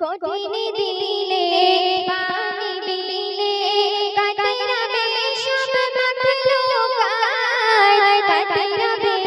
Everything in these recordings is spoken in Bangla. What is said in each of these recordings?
কঠিনে দিলিলে পানি দিলে কাটিরা বে মাখলো কায় কাটিরা মাখলো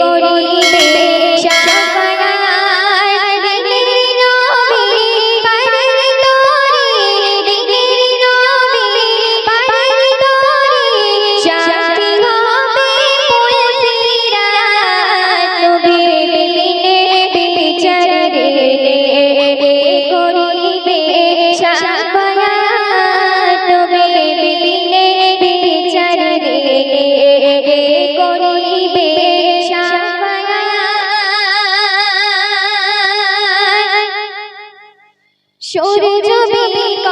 everybody. সূর্য বিকট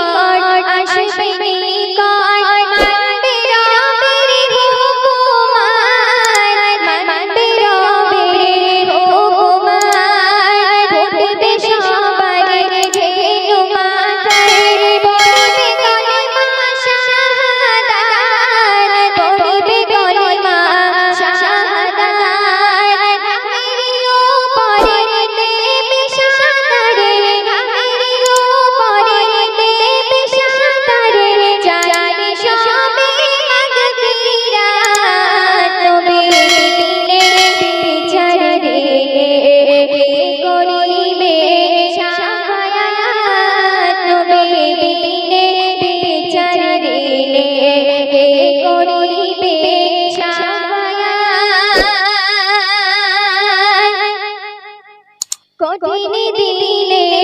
আসবে। কদিনে দিলে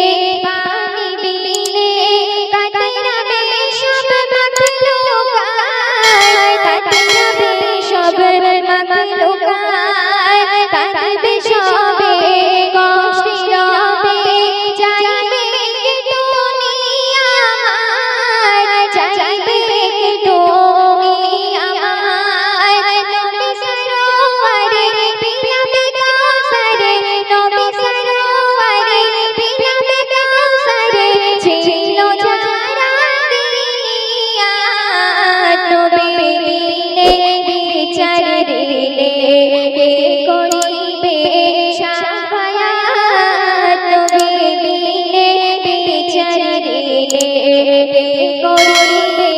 দিলে করিবে? তুমি দিলে বিচার দিলে করিবে?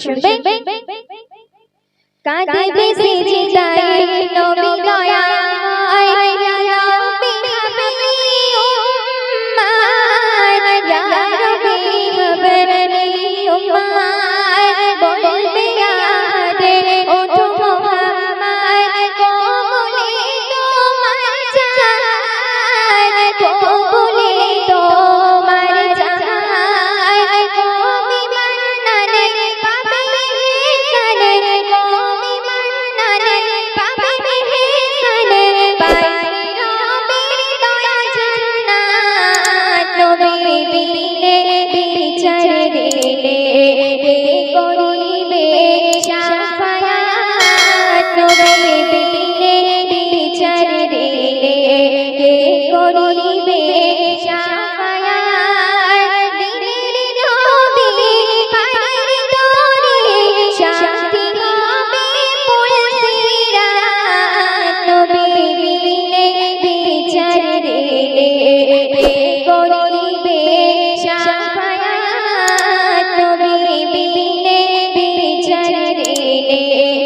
শুনবে কাঁদিবে যে যাই নবী করিবে Hey, hey, hey.